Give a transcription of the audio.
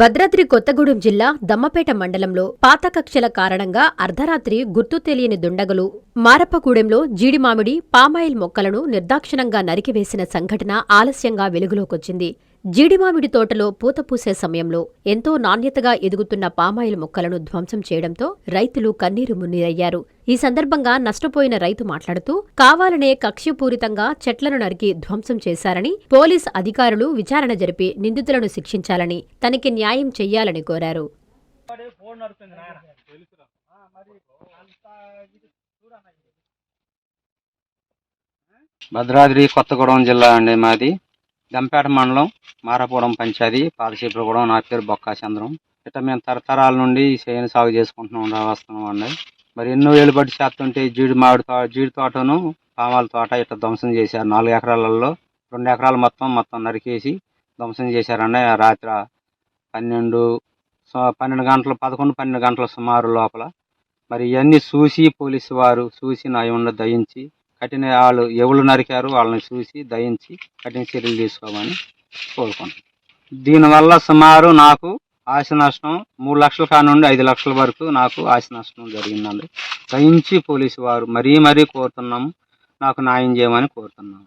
భద్రాద్రి కొత్తగూడెం జిల్లా దమ్మపేట మండలంలో పాత కక్షల కారణంగా అర్ధరాత్రి గుర్తు తెలియని దుండగలు మారప్పగూడెంలో జీడిమామిడి పామాయిల్ మొక్కలను నిర్దాక్షిణంగా నరికివేసిన సంఘటన ఆలస్యంగా వెలుగులోకొచ్చింది. జీడిమామిడి తోటలో పూత పూసే సమయంలో ఎంతో నాణ్యతగా ఎదుగుతున్న పామాయిల్ మొక్కలను ధ్వంసం చేయడంతో రైతులు కన్నీరు మున్నీరయ్యారు. ఈ సందర్భంగా నష్టపోయిన రైతు మాట్లాడుతూ కావాలనే కక్ష్యపూరితంగా చెట్లను నరికి ధ్వంసం చేశారని పోలీస్ అధికారులు విచారణ జరిపి నిందితులను శిక్షించాలని తనకి న్యాయం చెయ్యాలని కోరారు. భద్రాద్రి కొత్తగూడెం జిల్లా అండి మాది. దంపేట మండలం. మారాపురం పంచాయతీ పాలసీపురగూడెం నా పేరు బొక్కా చంద్రం. ఇట్లా మేము తరతరాల నుండి ఈ సాగు చేసుకుంటున్నాం వస్తున్నాం అండి. మరి ఎన్నో ఏళ్ళు పట్టి చేస్తుంటే జీడి మామిడి తోట జీడి తోటను పామాల తోట ఇట్లా ధ్వంసం చేశారు. నాలుగు ఎకరాలలో రెండు ఎకరాలు మొత్తం మొత్తం నరికేసి ధ్వంసం చేశారండి. రాత్రి పన్నెండు సో- పన్నెండు గంటలు పదకొండు పన్నెండు గంటల సుమారు లోపల. మరి ఇవన్నీ చూసి పోలీసు వారు చూసి నా దయించి కఠిన వాళ్ళు ఎవరు నరికారు వాళ్ళని చూసి దయించి కఠిన చర్యలు తీసుకోమని కోరుకున్నాను దీనివల్ల సుమారు నాకు ఆశ నష్టం మూడు లక్షల కానుండి ఐదు లక్షల వరకు నాకు ఆశ నష్టం జరిగిందండి. దయించి పోలీసు వారు మరీ మరీ కోరుతున్నాము నాకు న్యాయం చేయమని కోరుతున్నాము